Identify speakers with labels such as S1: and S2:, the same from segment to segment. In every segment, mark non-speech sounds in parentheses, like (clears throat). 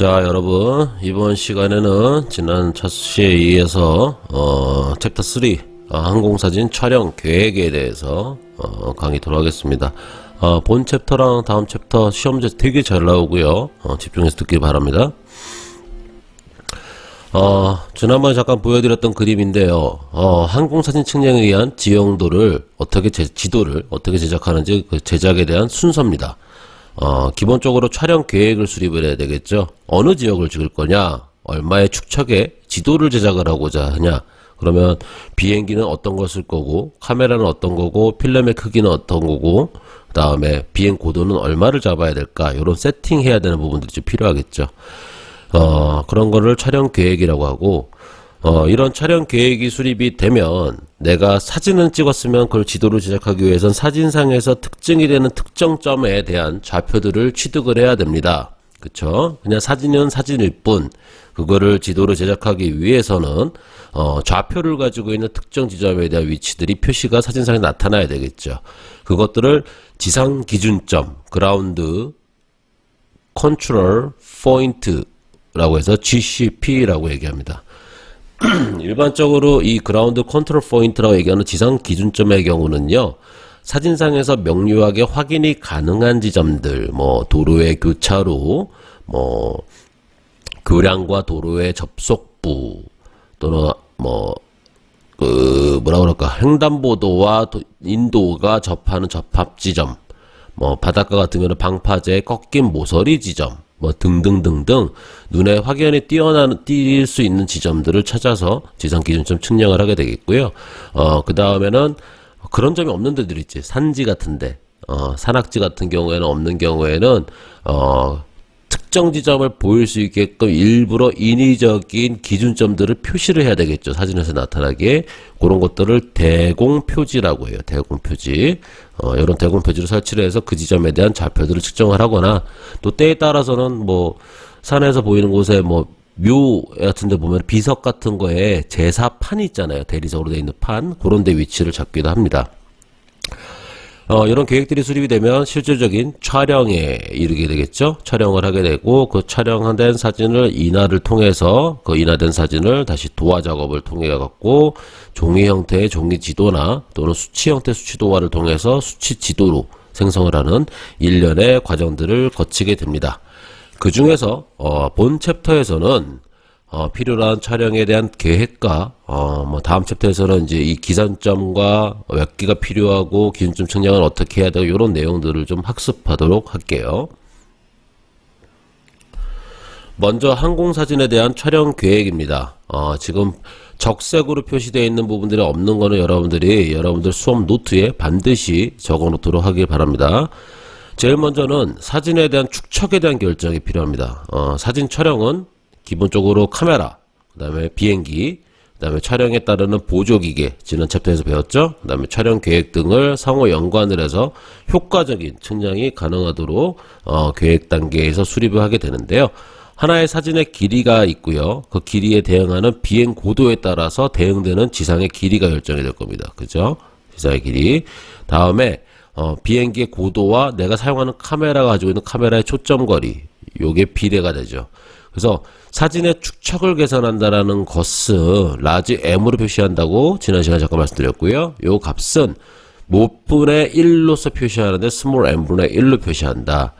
S1: 자 여러분 이번 시간에는 지난 차수시에 이어서 어, 챕터 3 어, 항공사진 촬영 계획에 대해서 어, 강의 돌아가겠습니다 어, 본 챕터랑 다음 챕터 시험제 되게 잘 나오고요 어, 집중해서 듣기 바랍니다 어, 지난번에 잠깐 보여드렸던 그림인데요. 어, 항공사진 측량에 의한 지형도를 어떻게 제, 지도를 어떻게 제작하는지 그 제작에 대한 순서입니다. 어, 기본적으로 촬영 계획을 수립을 해야 되겠죠. 어느 지역을 찍을 거냐, 얼마의 축척에 지도를 제작을 하고자 하냐. 그러면 비행기는 어떤 걸 쓸 거고, 카메라는 어떤 거고, 필름의 크기는 어떤 거고, 그 다음에 비행 고도는 얼마를 잡아야 될까, 이런 세팅해야 되는 부분들이 좀 필요하겠죠. 어, 그런 거를 촬영 계획이라고 하고, 어, 이런 촬영 계획이 수립이 되면 내가 사진은 찍었으면 그걸 지도를 제작하기 위해선 사진상에서 특징이 되는 특정 점에 대한 좌표들을 취득을 해야 됩니다. 그쵸? 그냥 사진은 사진일 뿐, 그거를 지도로 제작하기 위해서는, 어, 좌표를 가지고 있는 특정 지점에 대한 위치들이 표시가 사진상에 나타나야 되겠죠. 그것들을 지상 기준점, 그라운드, 컨트롤 포인트라고 해서 GCP라고 얘기합니다. (clears throat) 일반적으로 이 그라운드 컨트롤 포인트라고 얘기하는 지상 기준점의 경우는요. 사진상에서 명료하게 확인이 가능한 지점들, 뭐 도로의 교차로, 뭐 교량과 도로의 접속부 또는 뭐그 뭐라 그럴까 횡단보도와 도- 인도가 접하는 접합 지점 뭐 바닷가 같은 경우는 방파제 꺾인 모서리 지점 뭐 등등등등 눈에 확연히 뛰어나는 띌수 있는 지점들을 찾아서 지상 기준점 측량을 하게 되겠고요. 어 그 다음에는 그런 점이 없는 데들 있지 산지 같은데 어 산악지 같은 경우에는 없는 경우에는 어 특정 지점을 보일 수 있게끔 일부러 인위적인 기준점들을 표시를 해야 되겠죠. 사진에서 나타나게. 그런 것들을 대공 표지라고 해요. 대공 표지. 어, 이런 대공 표지를 설치를 해서 그 지점에 대한 좌표들을 측정을 하거나 또 때에 따라서는 뭐 산에서 보이는 곳에 뭐 묘 같은 데 보면 비석 같은 거에 제사판이 있잖아요. 대리석으로 되어 있는 판. 그런 데 위치를 잡기도 합니다. 어, 이런 계획들이 수립이 되면 실질적인 촬영에 이르게 되겠죠. 촬영을 하게 되고 그 촬영된 사진을 인화를 통해서 그 인화된 사진을 다시 도화 작업을 통해 갖고 종이 형태의 종이 지도나 또는 수치 형태 수치 도화를 통해서 수치 지도로 생성을 하는 일련의 과정들을 거치게 됩니다. 그 중에서 어, 본 챕터에서는 어, 필요한 촬영에 대한 계획과 어, 뭐 다음 챕터에서는 이제 이 기산점과 몇 개가 필요하고 기준점 측량을 어떻게 해야 되고 이런 내용들을 좀 학습하도록 할게요. 먼저 항공사진에 대한 촬영 계획입니다. 어, 지금 적색으로 표시되어 있는 부분들이 없는 거는 여러분들이 여러분들 수업 노트에 반드시 적어 놓도록 하길 바랍니다. 제일 먼저는 사진에 대한 축척에 대한 결정이 필요합니다. 어, 사진 촬영은 기본적으로 카메라, 그 다음에 비행기, 그 다음에 촬영에 따르는 보조기계, 지난 챕터에서 배웠죠? 그 다음에 촬영 계획 등을 상호 연관을 해서 효과적인 측량이 가능하도록 어, 계획 단계에서 수립을 하게 되는데요. 하나의 사진의 길이가 있고요. 그 길이에 대응하는 비행 고도에 따라서 대응되는 지상의 길이가 결정이 될 겁니다. 그죠? 지상의 길이. 다음에 어, 비행기의 고도와 내가 사용하는 카메라가 가지고 있는 카메라의 초점 거리 요게 비례가 되죠. 그래서 사진의 축척을 계산한다라는 것은 라지 m으로 표시한다고 지난 시간에 잠깐 말씀드렸고요. 요 값은 모분의 1로서 표시하는데 스몰 m분의 1로 표시한다.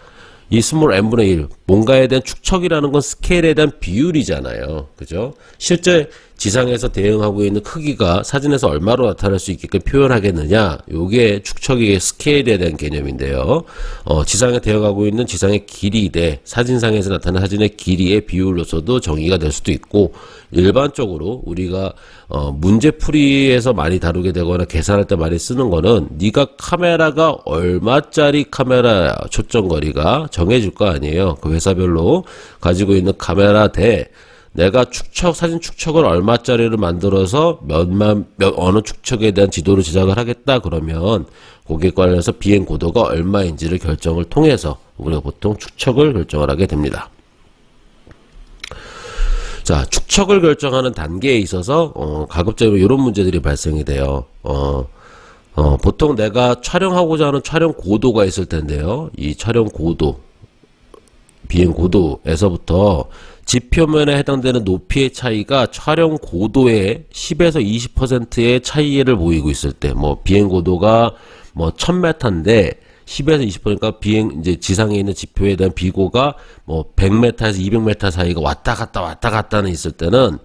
S1: 이 스몰 n분의 1 뭔가에 대한 축척이라는 건 스케일에 대한 비율이잖아요. 그죠? 실제 지상에서 대응하고 있는 크기가 사진에서 얼마로 나타날 수 있게끔 표현하겠느냐? 요게 축척의 스케일에 대한 개념인데요. 어, 지상에 대응하고 있는 지상의 길이 대 사진상에서 나타나는 사진의 길이의 비율로서도 정의가 될 수도 있고 일반적으로 우리가 어, 문제풀이에서 많이 다루게 되거나 계산할 때 많이 쓰는 거는 네가 카메라가 얼마짜리 카메라 초점거리가 정해줄 거 아니에요. 그 회사별로 가지고 있는 카메라 대 내가 축척 사진 축척을 얼마짜리를 만들어서 몇만 몇 어느 축척에 대한 지도를 제작을 하겠다 그러면 거기에 관련해서 비행 고도가 얼마인지를 결정을 통해서 우리가 보통 축척을 결정을 하게 됩니다. 자, 축척을 결정하는 단계에 있어서 어, 가급적이면 이런 문제들이 발생이 돼요. 어, 어, 보통 내가 촬영하고자 하는 촬영 고도가 있을 텐데요. 이 촬영 고도 비행 고도에서부터 지표면에 해당되는 높이의 차이가 촬영 고도의 10에서 20%의 차이를 보이고 있을 때, 뭐 비행 고도가 뭐 1000m인데 10에서 20%니까 비행 이제 지상에 있는 지표에 대한 비고가 뭐 100m에서 200m 사이가 왔다 갔다 왔다 갔다는 있을 때는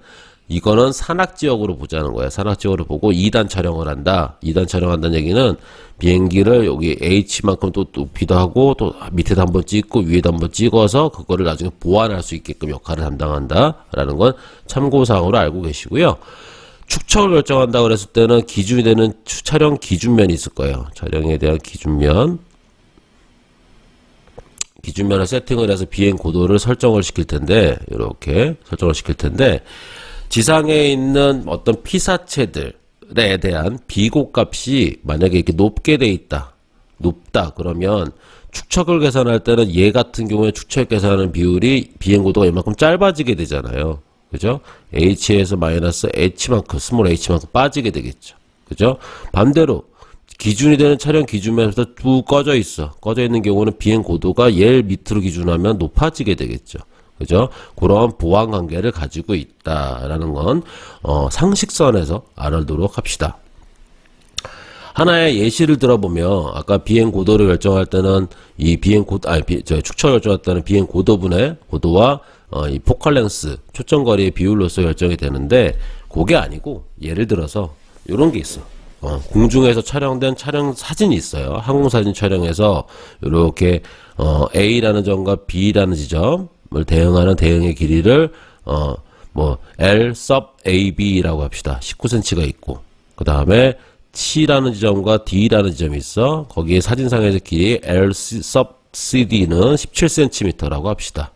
S1: 이거는 산악 지역으로 보자는 거야. 산악 지역으로 보고 2단 촬영을 한다. 2단 촬영한다는 얘기는 비행기를 여기 H만큼 또 높이도 하고 또 밑에도 한번 찍고 위에도 한번 찍어서 그거를 나중에 보완할 수 있게끔 역할을 담당한다라는 건 참고 사항으로 알고 계시고요. 축척을 결정한다 그랬을 때는 기준이 되는 추- 촬영 기준면이 있을 거예요. 촬영에 대한 기준면. 기준면을 세팅을 해서 비행 고도를 설정을 시킬 텐데, 이렇게 설정을 시킬 텐데, 지상에 있는 어떤 피사체들에 대한 비고 값이 만약에 이렇게 높게 돼 있다. 높다. 그러면 축척을 계산할 때는 얘 같은 경우에 축척 계산하는 비율이 비행 고도가 이만큼 짧아지게 되잖아요. 그죠? h에서 마이너스 h만큼, 스몰 h만큼 빠지게 되겠죠. 그죠? 반대로 기준이 되는 촬영 기준면에서 쭉 꺼져 있어. 꺼져 있는 경우는 비행 고도가 얘를 밑으로 기준하면 높아지게 되겠죠. 그죠? 그런 보완 관계를 가지고 있다라는 건 어, 상식선에서 알아두도록 합시다. 하나의 예시를 들어보면 아까 비행 고도를 결정할 때는 이 비행 고 아니 비, 저 축척을 결정할 때는 비행 고도분의 고도와 어, 이 포컬 랭스 초점 거리의 비율로서 결정이 되는데 그게 아니고 예를 들어서 이런 게 있어. 어, 공중에서 촬영된 촬영 사진이 있어요. 항공 사진 촬영에서 이렇게 어, A라는 점과 B라는 지점을 대응하는 대응의 길이를 어, 뭐 L sub AB라고 합시다. 19cm가 있고 그 다음에 C라는 지점과 D라는 지점이 있어. 거기에 사진상에서 길이 L sub CD는 17cm라고 합시다.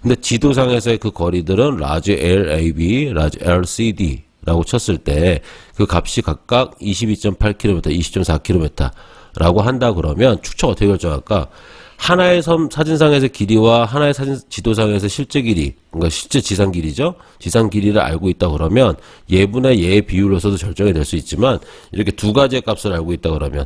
S1: 근데 지도상에서의 그 거리들은 라지 LAB, 라지 LCD라고 쳤을 때 그 값이 각각 22.8km, 20.4km라고 한다 그러면 축척 어떻게 결정할까? 하나의 섬 사진상에서 길이와 하나의 사진 지도상에서 실제 길이, 그러니까 실제 지상 길이죠. 지상 길이를 알고 있다 그러면 예분의 예 비율로서도 결정이 될 수 있지만 이렇게 두 가지의 값을 알고 있다 그러면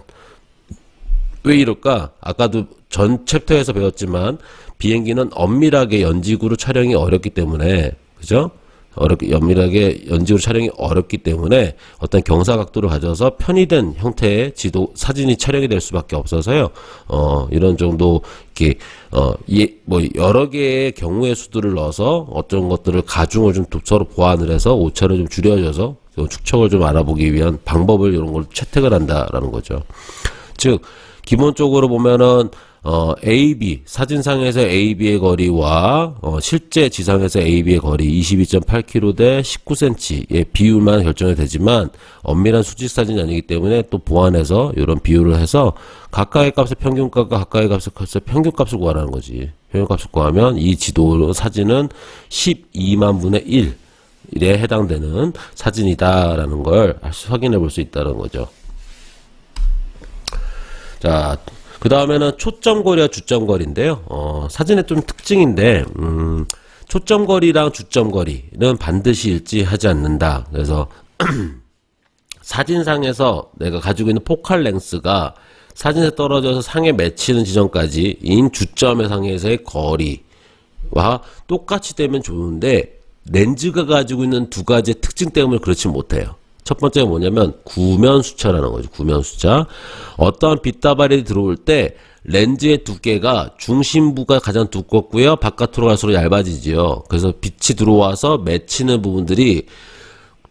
S1: 왜 이럴까? 아까도 전 챕터에서 배웠지만 비행기는 엄밀하게 연직으로 촬영이 어렵기 때문에 그죠? 어렵게 연밀하게 연직으로 촬영이 어렵기 때문에 어떤 경사 각도를 가져서 편의된 형태의 지도 사진이 촬영이 될 수밖에 없어서요. 어 이런 정도 이렇게 어뭐 여러 개의 경우의 수들을 넣어서 어떤 것들을 가중을 좀 서로 보완을 해서 오차를 좀 줄여줘서 그 축척을 좀 알아보기 위한 방법을 이런 걸 채택을 한다라는 거죠. 즉 기본적으로 보면은 어, AB 사진상에서 AB의 거리와 어, 실제 지상에서 AB의 거리 22.8km 대 19cm의 비율만 결정이 되지만 엄밀한 수직 사진이 아니기 때문에 또 보완해서 이런 비율을 해서 각각의 값의 평균값과 각각의 값의 평균값을 구하라는 거지. 평균값을 구하면 이 지도 사진은 12만 분의 1에 해당되는 사진이다라는 걸 확인해 볼 수 있다는 거죠. 자, 그 다음에는 초점거리와 주점거리인데요. 어, 사진의 좀 특징인데, 음, 초점거리랑 주점거리는 반드시 일치하지 않는다. 그래서, (clears throat) 사진상에서 내가 가지고 있는 포칼 랭스가 사진에 떨어져서 상에 맺히는 지점까지 인 주점의 상에서의 거리와 똑같이 되면 좋은데, 렌즈가 가지고 있는 두 가지의 특징 때문에 그렇지 못해요. 첫 번째가 뭐냐면 구면 수차라는 거죠. 구면 수차. 어떠한 빛다발이 들어올 때 렌즈의 두께가 중심부가 가장 두껍고요. 바깥으로 갈수록 얇아지지요. 그래서 빛이 들어와서 맺히는 부분들이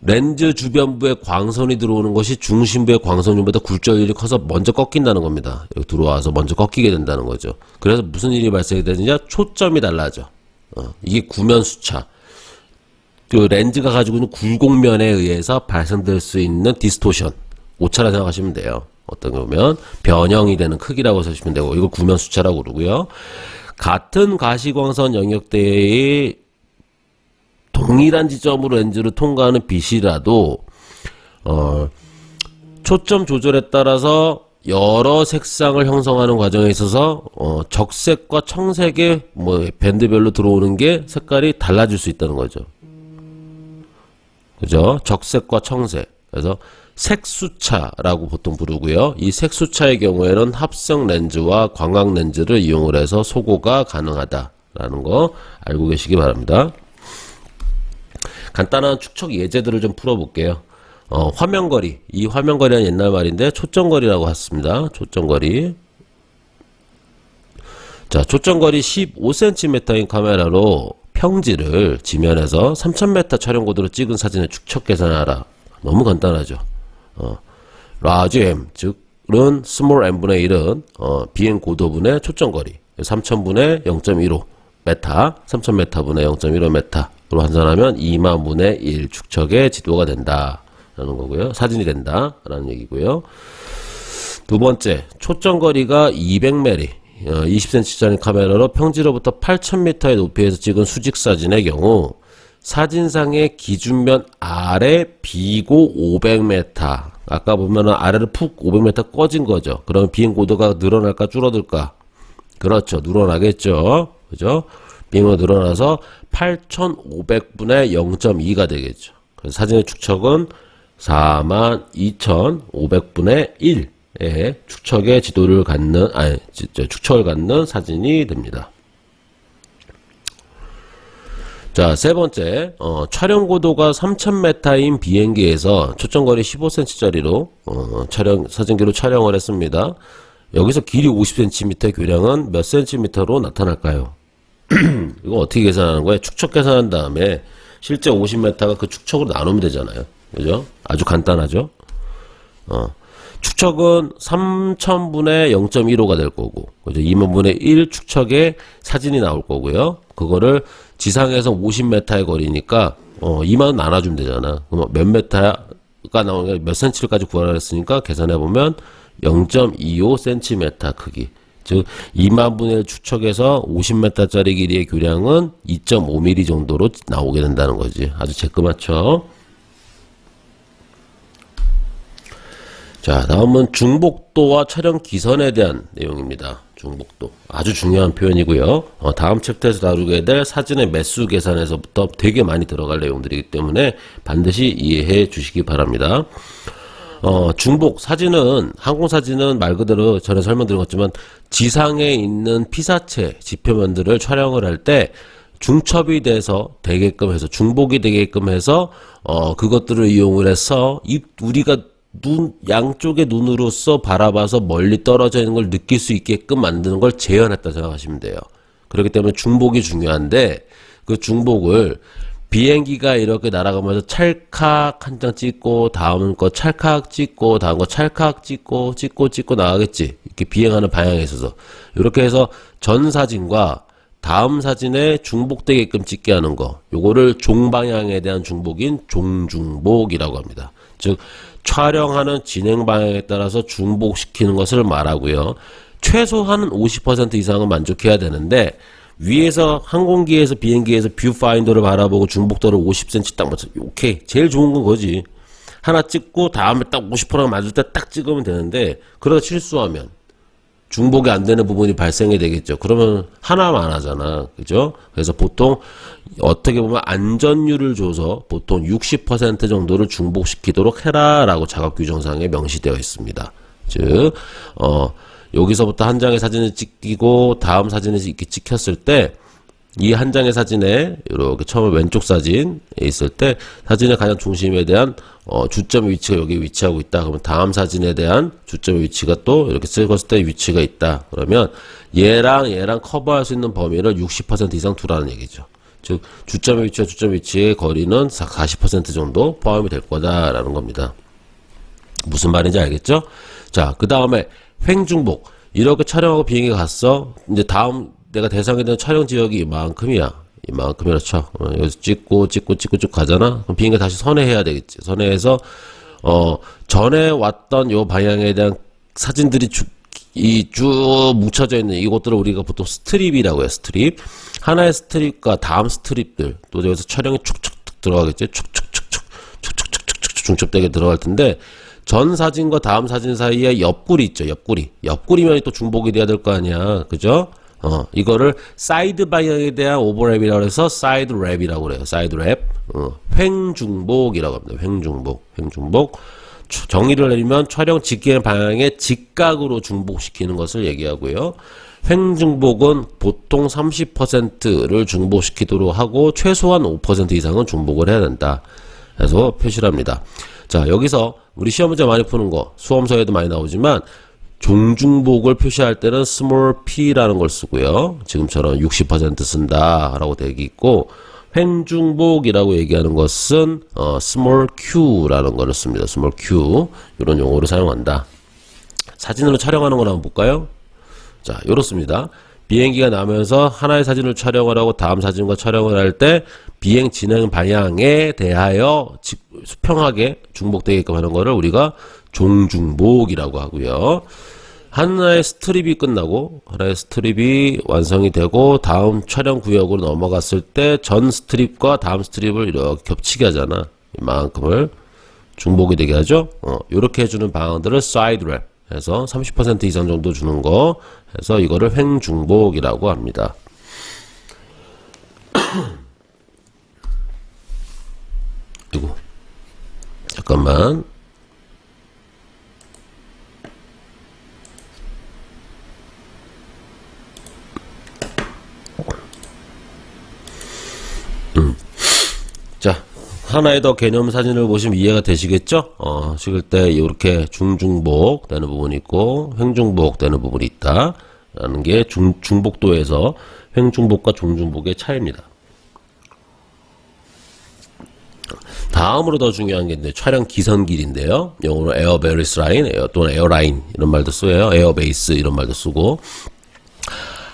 S1: 렌즈 주변부에 광선이 들어오는 것이 중심부의 광선율보다 굴절율이 커서 먼저 꺾인다는 겁니다. 여기 들어와서 먼저 꺾이게 된다는 거죠. 그래서 무슨 일이 발생이 되느냐? 초점이 달라져. 어, 이게 구면 수차. 그 렌즈가 가지고 있는 굴곡면에 의해서 발생될 수 있는 디스토션 오차라 생각하시면 돼요. 어떤 거면 변형이 되는 크기라고 쓰시면 되고 이거 구면 수차라고 그러고요. 같은 가시광선 영역대의 동일한 지점으로 렌즈를 통과하는 빛이라도 어 초점 조절에 따라서 여러 색상을 형성하는 과정에 있어서 어 적색과 청색의 뭐 밴드별로 들어오는 게 색깔이 달라질 수 있다는 거죠. 그죠? 적색과 청색. 그래서 색수차라고 보통 부르고요. 이 색수차의 경우에는 합성 렌즈와 광학 렌즈를 이용을 해서 소고가 가능하다라는 라는 거 알고 계시기 바랍니다. 간단한 축척 예제들을 좀 풀어볼게요. 어, 화면거리. 이 화면거리는 옛날 말인데 초점거리라고 했습니다. 초점거리. 자, 초점거리 15cm인 카메라로 평지를 지면에서 3000m 촬영 고도로 찍은 사진의 축척 계산하라. 너무 간단하죠. 어, 라지 m, 즉, 은 스몰 m분의 1은 어, 비행 고도분의 초점거리 3000분의 0.15 메타 3000m분의 0.15 메타로 환산하면 2만 분의 1 축척의 지도가 된다 라는 거고요 사진이 된다 라는 얘기고요 두 번째 초점거리가 200mm 어, 20cm짜리 카메라로 평지로부터 8000m의 높이에서 찍은 수직 사진의 경우 사진상의 기준면 아래 비고 500m. 아까 보면은 아래로 푹 500m 꺼진 거죠. 그러면 비행 고도가 늘어날까 줄어들까? 그렇죠. 늘어나겠죠. 그죠? 비행고 늘어나서 8,500분의 0.2가 되겠죠. 그래서 사진의 축척은 42,500분의 1 의 축척의 지도를 갖는, 아니, 저, 축척을 갖는 사진이 됩니다. 자, 세 번째, 어, 촬영 고도가 3000m인 비행기에서 초점거리 15cm짜리로, 어, 촬영, 사진기로 촬영을 했습니다. 여기서 길이 50cm, 교량은 몇 cm로 나타날까요? (clears throat) 이거 어떻게 계산하는 거예요? 축척 계산한 다음에 실제 50m가 그 축척으로 나누면 되잖아요. 그죠? 아주 간단하죠? 어. 축척은 3000분의 0.15가 될 거고, 그죠? 2만분의 1 축척에 사진이 나올 거고요. 그거를 지상에서 50m의 거리니까, 어, 2만원 나눠주면 되잖아. 그럼 몇 m가 나오는 몇 cm까지 구하라 했으니까 계산해보면 0.25cm 크기. 즉, 2만분의 1 축척에서 50m짜리 길이의 교량은 2.5mm 정도로 나오게 된다는 거지. 아주 재끄맣죠? 자, 다음은 중복도와 촬영 기선에 대한 내용입니다. 중복도. 아주 중요한 표현이고요. 어, 다음 챕터에서 다루게 될 사진의 매수 계산에서부터 되게 많이 들어갈 내용들이기 때문에 반드시 이해해 주시기 바랍니다. 어, 중복 사진은 항공 사진은 말 그대로 전에 설명드린 것지만 지상에 있는 피사체 지표면들을 촬영을 할 때 중첩이 돼서 되게끔 해서 중복이 되게끔 해서 어 그것들을 이용을 해서 이 우리가 눈 양쪽의 눈으로서 바라봐서 멀리 떨어져 있는 걸 느낄 수 있게끔 만드는 걸 재현했다 생각하시면 돼요. 그렇기 때문에 중복이 중요한데 그 중복을 비행기가 이렇게 날아가면서 찰칵 한 장 찍고 다음 거 찰칵 찍고 다음 거 찰칵 찍고 찍고 찍고 나가겠지. 이렇게 비행하는 방향에 있어서. 이렇게 해서 전 사진과 다음 사진에 중복되게끔 찍게 하는 거. 요거를 종방향에 대한 중복인 종중복이라고 합니다. 즉 촬영하는 진행 방향에 따라서 중복시키는 것을 말하고요. 최소한은 50% 이상은 만족해야 되는데 위에서 항공기에서 비행기에서 뷰파인더를 바라보고 중복도를 50cm 딱 맞춰 오케이. 제일 좋은 건 거지. 하나 찍고 다음에 딱 50%가 맞을 때 딱 찍으면 되는데 그러다 실수하면 중복이 안 되는 부분이 발생이 되겠죠. 그러면 하나만 하잖아. 그죠? 그래서 보통 어떻게 보면 안전율을 줘서 보통 60% 정도를 중복시키도록 해라 라고 작업 규정상에 명시되어 있습니다. 즉 어 여기서부터 한 장의 사진을 찍히고 다음 사진을 이렇게 찍혔을 때 이 한 장의 사진에 이렇게 처음 왼쪽 사진에 있을 때 사진의 가장 중심에 대한 어, 주점 위치가 여기 위치하고 있다. 그러면 다음 사진에 대한 주점 위치가 또 이렇게 찍었을 때 위치가 있다. 그러면 얘랑 얘랑 커버할 수 있는 범위를 60% 이상 두라는 얘기죠. 즉 주점의 위치와 주점 위치의 거리는 40% 정도 포함이 될 거다라는 겁니다. 무슨 말인지 알겠죠? 자, 그 다음에 횡중복 이렇게 촬영하고 비행기 갔어 이제 다음 내가 대상에 대한 촬영 지역이 이만큼이야 이만큼이라 쳐 어, 여기서 찍고 찍고 찍고 쭉 가잖아 그럼 비행기 다시 선회해야 되겠지 선회해서 어 전에 왔던 요 방향에 대한 사진들이 이쭉 뭉쳐져 있는 이것들을 우리가 보통 스트립이라고 해요 스트립 하나의 스트립과 다음 스트립들 또 여기서 촬영이 축축 들어가겠지 축축축축 축축축축 중첩되게 들어갈 텐데 전 사진과 다음 사진 사이에 옆구리 있죠. 옆구리. 옆구리면 또 중복이 돼야 될 거 아니야. 그죠? 어, 이거를 사이드 방향에 대한 오버랩이라고 해서 사이드 랩이라고 그래요. 사이드 랩. 어, 횡중복이라고 합니다. 횡중복. 횡중복. 정의를 내리면 촬영 직행 방향에 직각으로 중복시키는 것을 얘기하고요. 횡중복은 보통 30%를 중복시키도록 하고 최소한 5% 이상은 중복을 해야 된다. 해서 표시를 합니다. 자, 여기서 우리 시험 문제 많이 푸는 거 수험서에도 많이 나오지만 종중복을 표시할 때는 small p라는 걸 쓰고요. 지금처럼 60% 쓴다라고 되어 있고 횡중복이라고 얘기하는 것은 어, small q라는 거를 씁니다. small q 이런 용어를 사용한다. 사진으로 촬영하는 걸 한번 볼까요? 자, 이렇습니다. 비행기가 나면서 하나의 사진을 촬영을 하고 다음 사진과 촬영을 할 때 비행 진행 방향에 대하여 직- 수평하게 중복되게끔 하는 거를 우리가 종중복이라고 하고요. 하나의 스트립이 끝나고 하나의 스트립이 완성이 되고 다음 촬영 구역으로 넘어갔을 때 전 스트립과 다음 스트립을 이렇게 겹치게 하잖아. 이만큼을 중복이 되게 하죠. 어, 이렇게 해주는 방향들을 사이드 랩 해서 30% 이상 정도 주는 거 해서 이거를 횡중복이라고 합니다. (coughs) 이거 잠깐만. 자, 하나의 더 개념 사진을 보시면 이해가 되시겠죠? 어, 찍을 때 이렇게 중중복 되는 부분이 있고 횡중복 되는 부분이 있다. 라는 게 중, 중복도에서 횡중복과 종중복의 차이입니다. 다음으로 더 중요한 게 이제 촬영 기선길인데요. 영어로 에어베리스 라인, 에어 또는 에어라인 이런 말도 써요. 에어베이스 이런 말도 쓰고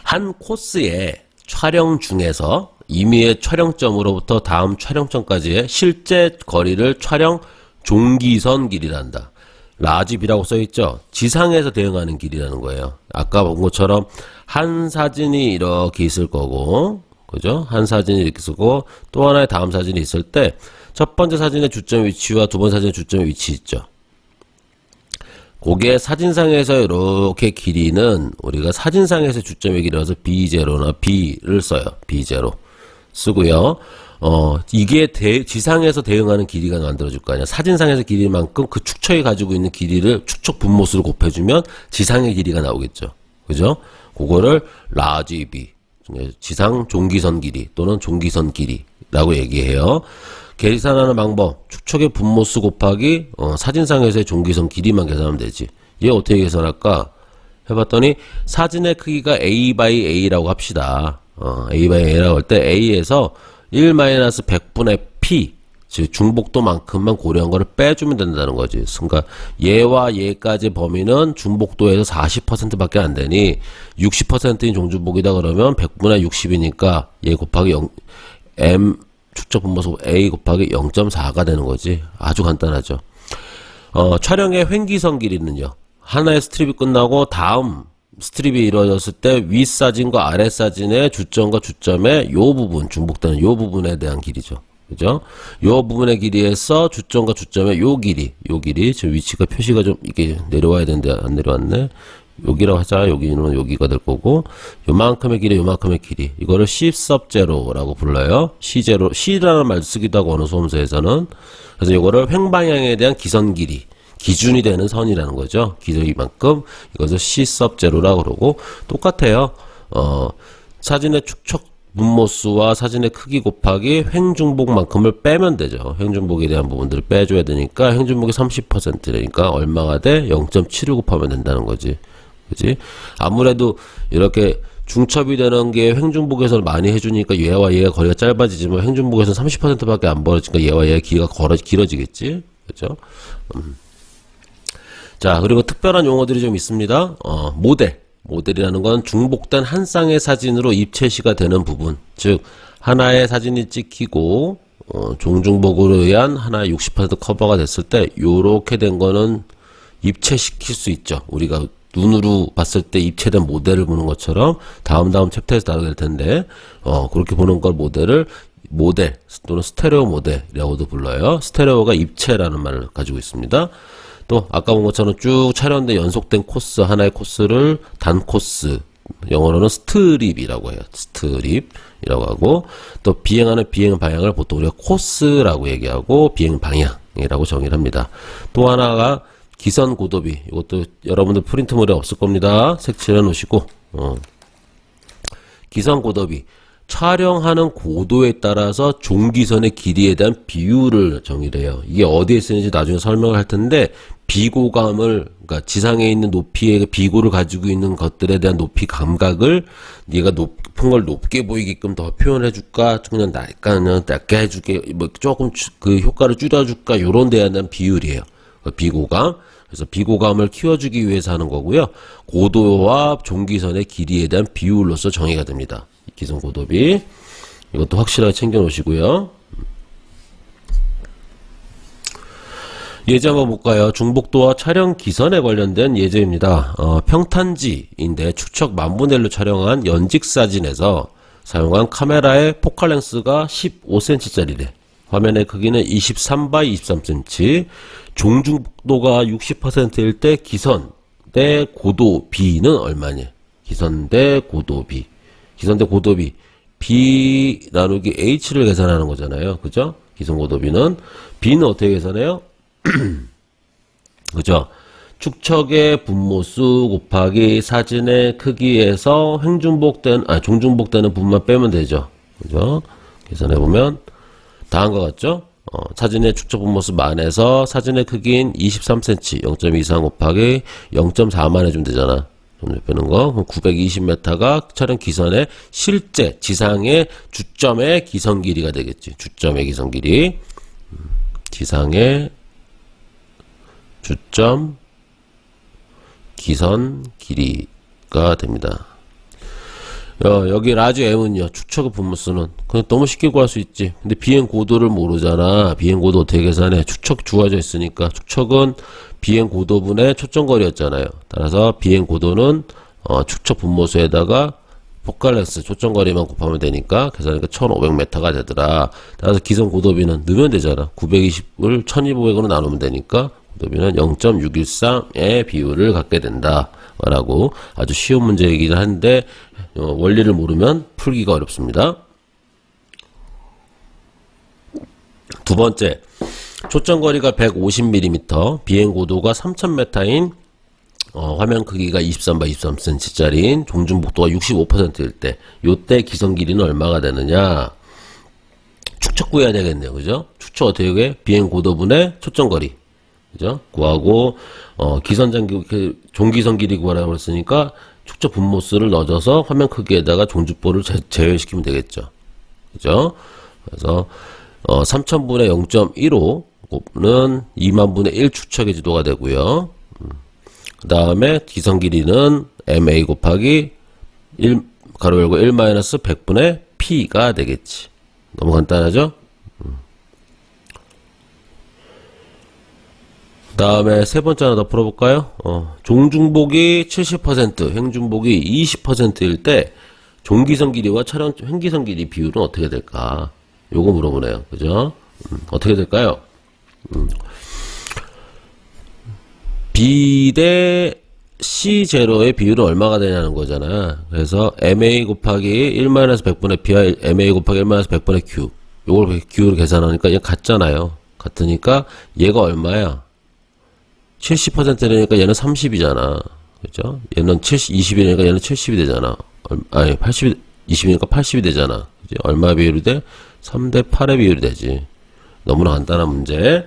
S1: 한 코스의 촬영 중에서 임의의 촬영점으로부터 다음 촬영점까지의 실제 거리를 촬영 종기선 길이란다. 라지비라고 써있죠. 지상에서 대응하는 길이라는 거예요. 아까 본 것처럼 한 사진이 이렇게 있을 거고, 그죠? 한 사진이 이렇게 쓰고 또 하나의 다음 사진이 있을 때 첫 번째 사진의 주점 위치와 두 번째 사진의 주점 위치 있죠. 그게 사진상에서 이렇게 길이는 우리가 사진상에서 주점의 길이라서 B0나 B를 써요. B0 쓰고요. 어, 이게 대, 지상에서 대응하는 길이가 만들어질 거 아니야. 사진상에서 길이만큼 그 축척이 가지고 있는 길이를 축척 분모수를 곱해주면 지상의 길이가 나오겠죠. 그죠? 그거를 라지 B. 지상 종기선 길이 또는 종기선 길이라고 얘기해요. 계산하는 방법 축척의 분모수 곱하기 어, 사진상에서의 종기선 길이만 계산하면 되지. 얘 어떻게 계산할까? 해봤더니 사진의 크기가 a by a라고 합시다. 어, a by a라고 할 때 a에서 1-100분의 p 즉 중복도만큼만 고려한 거를 빼주면 된다는 거지. 그러니까 얘와 얘까지 범위는 중복도에서 40%밖에 안 되니 60%인 종중복이다 그러면 100분의 60이니까 얘 곱하기 0 m 축적 분모수 a 곱하기 0.4가 되는 거지. 아주 간단하죠. 어, 촬영의 횡기선 길이는요. 하나의 스트립이 끝나고 다음 스트립이 이루어졌을 때 윗사진과 아랫사진의 주점과 주점의 요 부분, 중복되는 요 부분에 대한 길이죠. 그죠? 요 부분의 길이에서 주점과 주점의 요 길이, 요 길이, 지금 위치가 표시가 좀 이게 내려와야 되는데 안 내려왔네. 여기라고 하자. 여기는 여기가 될 거고, 요만큼의 길이, 요만큼의 길이. 이거를 C sub 제로라고 불러요. C 제로, C라는 말 쓰기도 하고 어느 소음서에서는. 그래서 이거를 횡방향에 대한 기선 길이. 기준이 되는 선이라는 거죠. 기준 이만큼 이것을 C sub 제로라고 그러고 똑같아요. 어, 사진의 축척 분모수와 사진의 크기 곱하기 횡중복만큼을 빼면 되죠. 횡중복에 대한 부분들을 빼줘야 되니까 횡중복이 30%니까 얼마가 돼? 0.7을 곱하면 된다는 거지. 그지? 아무래도 이렇게 중첩이 되는 게 횡중복에서 많이 해주니까 얘와 얘가 거리가 짧아지지만 횡중복에서 30%밖에 안 벌어지니까 얘와 얘의 길이가 걸어, 길어지겠지? 그죠? 음. 자, 그리고 특별한 용어들이 좀 있습니다. 어, 모델. 모델이라는 건 중복된 한 쌍의 사진으로 입체시가 되는 부분. 즉, 하나의 사진이 찍히고, 어, 종중복으로 의한 하나의 60% 커버가 됐을 때, 요렇게 된 거는 입체시킬 수 있죠. 우리가 눈으로 봤을 때 입체된 모델을 보는 것처럼 다음 다음 챕터에서 다루게 될 텐데, 어, 그렇게 보는 걸 모델을 모델 또는 스테레오 모델이라고도 불러요. 스테레오가 입체라는 말을 가지고 있습니다. 또 아까 본 것처럼 쭉 촬영된 연속된 코스 하나의 코스를 단 코스 영어로는 스트립이라고 해요. 스트립이라고 하고 또 비행하는 비행 방향을 보통 우리가 코스라고 얘기하고 비행 방향이라고 정의를 합니다. 또 하나가 기선 고도비 이것도 여러분들 프린트물에 없을 겁니다. 색칠해 놓으시고 어, 기선 고도비. 촬영하는 고도에 따라서 종기선의 길이에 대한 비율을 정의를 해요. 이게 어디에 쓰는지 나중에 설명을 할 텐데 비고감을 그러니까 지상에 있는 높이의 비고를 가지고 있는 것들에 대한 높이 감각을 네가 높은 걸 높게 보이게끔 더 표현해 줄까 그냥 약간 낮게 해줄게 뭐 조금 주- 그 효과를 줄여줄까 요런 데에 대한 비율이에요. 그 비고감 그래서 비고감을 키워주기 위해서 하는 거고요. 고도와 종기선의 길이에 대한 비율로서 정의가 됩니다. 기선 고도비 이것도 확실하게 챙겨 놓으시고요. 예제 한번 볼까요? 중복도와 촬영 기선에 관련된 예제입니다. 어, 평탄지인데 축척 만분의 1로 촬영한 연직 사진에서 사용한 카메라의 포칼 렌스가 15cm짜리래. 화면의 크기는 23 by 23cm. 종중도가 60%일 때 기선 대 고도 B는 얼마냐? 기선 대 고도 B. 기선 대 고도 B. B 나누기 H를 계산하는 거잖아요. 그죠? 기선 고도 B는. B는 어떻게 계산해요? (clears throat) 그죠? 축척의 분모수 곱하기 사진의 크기에서 횡중복된, 아, 종중복되는 부분만 빼면 되죠. 그죠? 계산해 보면, 다 한 것 같죠? 어, 사진의 축척 분모수 만에서 사진의 크기인 23cm, 0.23 곱하기 0.4만 해주면 되잖아. 좀 빼는 거. 그럼 920m가 촬영 기선의 실제 지상의 주점의 기선 길이가 되겠지. 주점의 기선 길이. 음, 지상의 주점 기선 길이가 됩니다. 어, 여기 라지 M은요, 축척의 분모수는. 그냥 너무 쉽게 구할 수 있지. 근데 비행 고도를 모르잖아. 비행 고도 어떻게 계산해? 축척 주어져 있으니까. 축척은 비행 고도분의 초점거리였잖아요. 따라서 비행 고도는, 어, 축척 분모수에다가 포칼렉스 초점거리만 곱하면 되니까 계산하니까 1500m가 되더라. 따라서 기선 고도비는 넣으면 되잖아. 920을 1200으로 나누면 되니까 고도비는 0.613의 비율을 갖게 된다. 라고 아주 쉬운 문제이긴 한데 어, 원리를 모르면 풀기가 어렵습니다. 두 번째, 초점거리가 150mm, 비행고도가 3000m인 어, 화면 크기가 23 by 23cm짜리인 종중 복도가 65%일 때, 요때 기선 길이는 얼마가 되느냐? 축척 구해야 되겠네요. 그죠? 축척 어떻게 구해? 비행 고도분의 초점 거리. 그죠? 구하고, 어, 기선장, 그, 종기선 길이 구하라고 했으니까, 축척 분모수를 넣어줘서 화면 크기에다가 종주보를 제, 제외시키면 되겠죠. 그죠? 그래서, 어, 3000분의 0.15는 2만분의 1 축척의 지도가 되고요. 그 다음에 기선 길이는 MA 곱하기 1, 가로 열고 1 마이너스 100분의 P가 되겠지. 너무 간단하죠? 다음에 세 번째 하나 더 풀어볼까요? 어, 종중복이 70%, 횡중복이 20%일 때 종기선 길이와 촬영 횡기선 길이 비율은 어떻게 될까? 요거 물어보네요. 그죠? 음, 어떻게 될까요? B 대 C0의 비율은 얼마가 되냐는 거잖아. 그래서 MA 곱하기 1-100분의 B와 MA 곱하기 1-100분의 Q. 요걸 Q로 계산하니까 얘 같잖아요. 같으니까 얘가 얼마야? 70%라니까 얘는 30이잖아. 그죠? 얘는 70, 20이니까 얘는 70이 되잖아. 얼- 아니, 80, 20이니까 80이 되잖아. 그지? 얼마 비율이 돼? 3대 8의 비율이 되지. 너무나 간단한 문제.